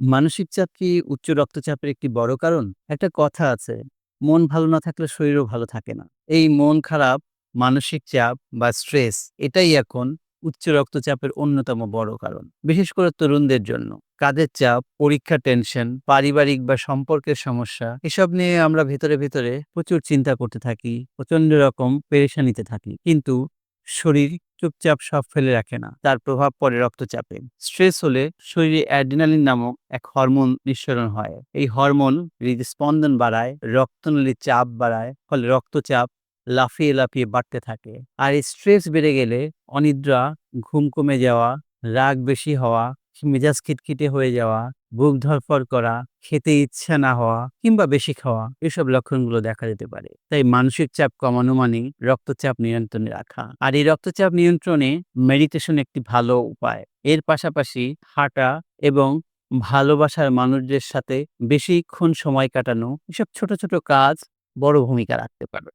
মানসিক চাপ কি উচ্চ রক্তচাপের একটি বড় কারণ? একটা কথা আছে, মন ভালো না থাকলে শরীরও ভালো থাকে না। এই মন খারাপ, মানসিক চাপ বা স্ট্রেস এটাই এখন উচ্চ রক্তচাপের অন্যতম বড় কারণ। বিশেষ করে তরুণদের জন্য। কাজের চাপ, পরীক্ষার টেনশন, পারিবারিক বা সম্পর্কের সমস্যা এসব নিয়ে আমরা ভেতরে, ভেতরে প্রচুর চিন্তা করতে থাকি, প্রচণ্ড রকম পেরেশানিতে থাকি। কিন্তু শরীর চুপচাপ সব ফেলে রাখে না। তার প্রভাব পড়ে রক্তচাপে। স্ট্রেস হলে শরীরে অ্যাড্রিনালিন নামক এক হরমোন নিঃসরণ হয়। এই হরমোন হৃদস্পন্দন বাড়ায়, রক্তনালীর চাপ বাড়ায়, ফলে রক্তচাপ লাফিয়ে, লাফিয়ে বাড়তে থাকে। আর এই স্ট্রেস বেড়ে গেলে অনিদ্রা, ঘুম কমে যাওয়া, রাগ বেশি হওয়া, মেজাজ খিটখিটে হয়ে যাওয়া, বুক ধড়ফড় করা, খেতে ইচ্ছা না হওয়া কিংবা বেশি খাওয়া এসব লক্ষণগুলো দেখা যেতে পারে। তাই মানসিক চাপ কমানো মানে রক্তচাপ নিয়ন্ত্রণে রাখা। আর এই রক্তচাপ নিয়ন্ত্রণে মেডিটেশন একটি ভালো উপায়। এর পাশাপাশি হাঁটা এবং ভালোবাসার মানুষদের সাথে বেশিক্ষণ সময় কাটানো এসব ছোট, ছোট কাজ বড় ভূমিকা রাখতে পারে।